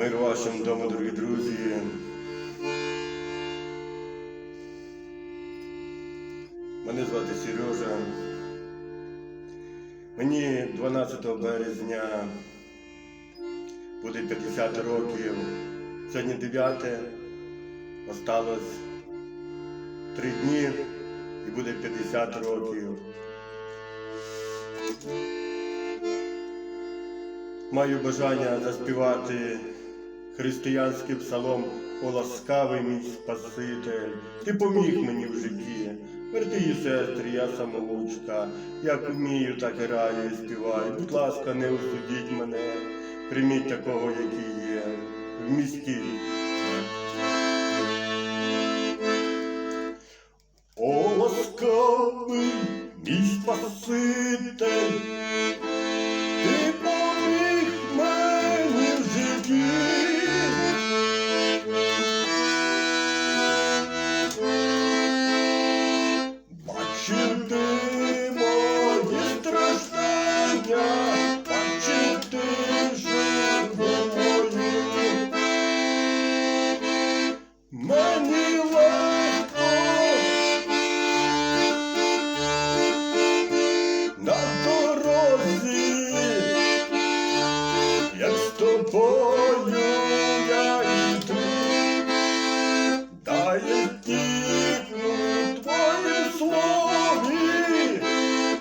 Мир вашим дому, дорогі друзі. Мене звати Сережа. Мені 12 березня буде 50 років. Сьогодні 9. Осталось 3 дні і буде 50 років. Маю бажання заспівати християнський псалом «О ласкавий мій Спаситель, ти поміг мені в житті. І сестри, я самоучка, як вмію, так і граю і співаю. Будь ласка, не осудіть мене, прийміть такого, який є. Вмістіть. О, ласкавий мій Спаситель,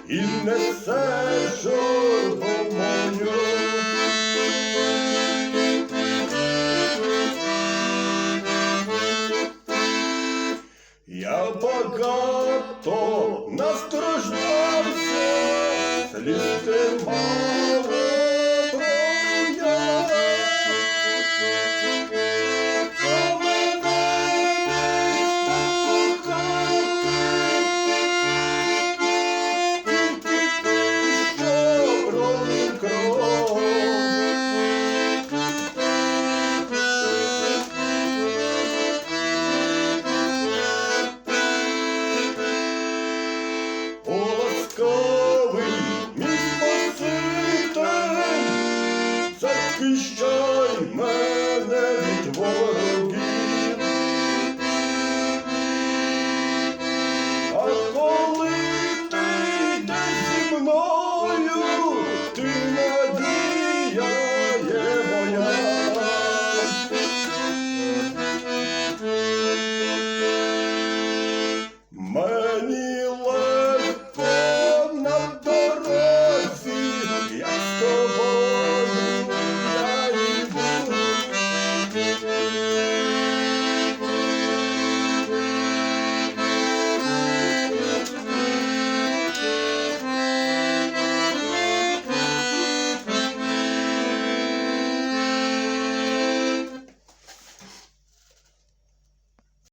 і несе жорбу мою. Я багато настраждався, сліз ти Christian.